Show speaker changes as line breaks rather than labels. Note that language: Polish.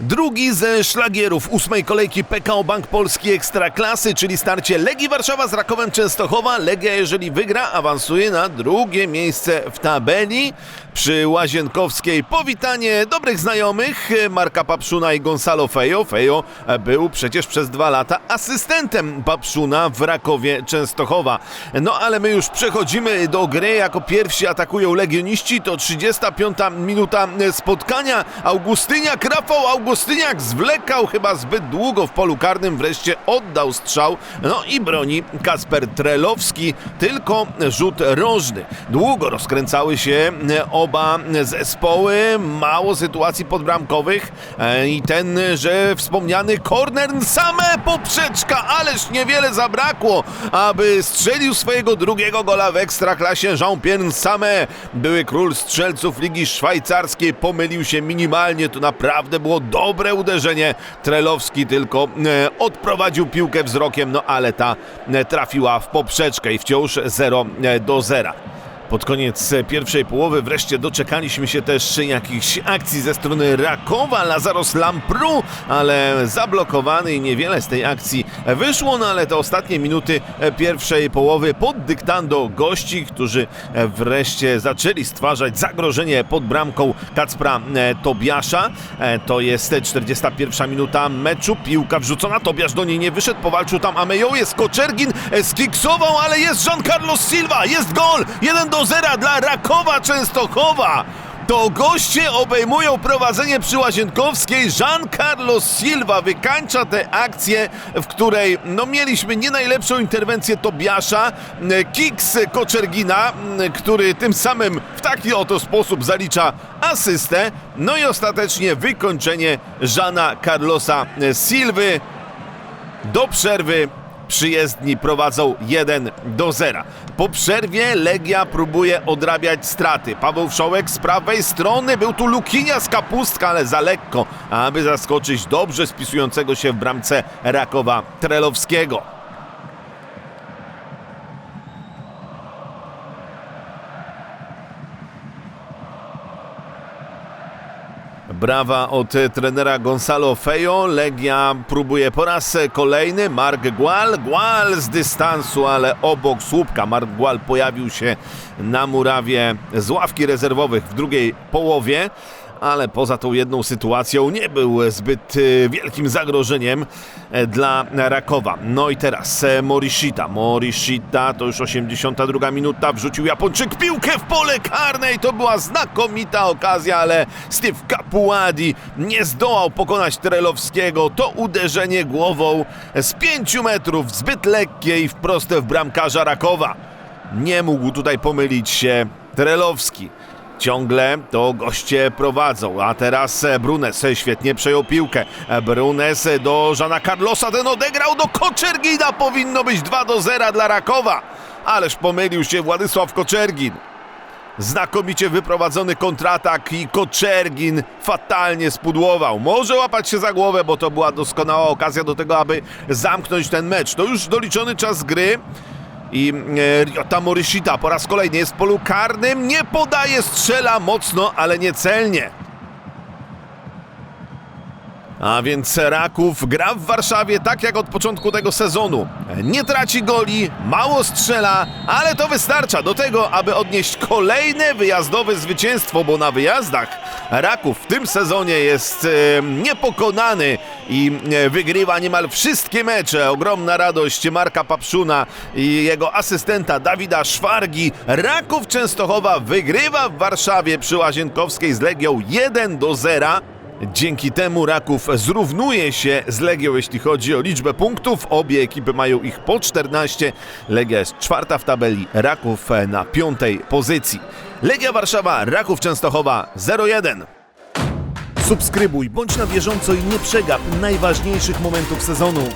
Drugi ze szlagierów ósmej kolejki PKO Bank Polski Ekstraklasy, czyli starcie Legii Warszawa z Rakowem Częstochowa. Legia, jeżeli wygra, awansuje na drugie miejsce w tabeli. Przy Łazienkowskiej powitanie dobrych znajomych Marka Papszuna i Gonzalo Fejo. Fejo był przecież przez dwa lata asystentem Papszuna w Rakowie Częstochowa. No ale my już przechodzimy do gry. Jako pierwsi atakują legioniści. To 35 minuta spotkania. Augustyniak, Rafał Augustyniak zwlekał chyba zbyt długo w polu karnym. Wreszcie oddał strzał. No i broni Kasper Trelowski. Tylko rzut rożny. Długo rozkręcały się oba zespoły. Mało sytuacji podbramkowych. E, I ten, że wspomniany korner, same poprzeczka, ależ niewiele zabrakło, aby strzelił swojego drugiego gola w Ekstraklasie. Jean-Pierre Same, były król strzelców Ligi Szwajcarskiej, pomylił się minimalnie, to naprawdę było dobre uderzenie. Trelowski tylko e, odprowadził piłkę wzrokiem, no ale ta e, trafiła w poprzeczkę i wciąż 0 do 0. Pod koniec pierwszej połowy wreszcie doczekaliśmy się też jakichś akcji ze strony Rakowa, Lazaros Lampru, ale zablokowany i niewiele z tej akcji wyszło, no ale te ostatnie minuty pierwszej połowy pod dyktando gości, którzy wreszcie zaczęli stwarzać zagrożenie pod bramką Kacpra Tobiasza. To jest 41 minuta meczu, piłka wrzucona, Tobiasz do niej nie wyszedł, powalczył tam Amejo, jest Koczergin, skiksował, ale jest Jean Carlos Silva, jest gol, 1 do 0 dla Rakowa Częstochowa. To goście obejmują prowadzenie przy Łazienkowskiej. Jean Carlos Silva wykańcza tę akcję, w której no, mieliśmy nie najlepszą interwencję Tobiasza. Kiks Koczergina, który tym samym w taki oto sposób zalicza asystę. No i ostatecznie wykończenie Żana Carlosa Silwy. Do przerwy przyjezdni prowadzą 1 do 0. Po przerwie Legia próbuje odrabiać straty. Paweł Wszołek z prawej strony, był tu Lukinia z Kapustka, ale za lekko, aby zaskoczyć dobrze spisującego się w bramce Rakowa Trelowskiego. Brawa od trenera Gonzalo Fejo. Legia próbuje po raz kolejny. Mark Gual. Gual z dystansu, ale obok słupka. Mark Gual pojawił się na murawie z ławki rezerwowych w drugiej połowie. Ale poza tą jedną sytuacją nie był zbyt e, wielkim zagrożeniem e, dla Rakowa. No i teraz e, Morishita. Morishita to już 82 minuta. Wrzucił Japończyk piłkę w pole karne i to była znakomita okazja, ale Steve Capuadi nie zdołał pokonać Trelowskiego. To uderzenie głową z 5 metrów, zbyt lekkie i wprost w bramkarza Rakowa. Nie mógł tutaj pomylić się Trelowski. Ciągle to goście prowadzą, a teraz Brunes świetnie przejął piłkę. Brunes do Żana Carlosa, ten odegrał do Koczergina, powinno być 2 do 0 dla Rakowa. Ależ pomylił się Władysław Koczergin. Znakomicie wyprowadzony kontratak i Koczergin fatalnie spudłował. Może łapać się za głowę, bo to była doskonała okazja do tego, aby zamknąć ten mecz. To już doliczony czas gry. I e, Ryota Morishita po raz kolejny jest w polu karnym, nie podaje, strzela mocno, ale niecelnie. A więc Raków gra w Warszawie tak jak od początku tego sezonu. Nie traci goli, mało strzela, ale to wystarcza do tego, aby odnieść kolejne wyjazdowe zwycięstwo, bo na wyjazdach Raków w tym sezonie jest e, niepokonany i e, wygrywa niemal wszystkie mecze. Ogromna radość Marka Papszuna i jego asystenta Dawida Szwargi. Raków Częstochowa wygrywa w Warszawie przy Łazienkowskiej z Legią 1 do 0. Dzięki temu Raków zrównuje się z Legią, jeśli chodzi o liczbę punktów. Obie ekipy mają ich po 14. Legia jest czwarta w tabeli, Raków na piątej pozycji. Legia Warszawa, Raków Częstochowa 0-1. Subskrybuj, bądź na bieżąco i nie przegap najważniejszych momentów sezonu.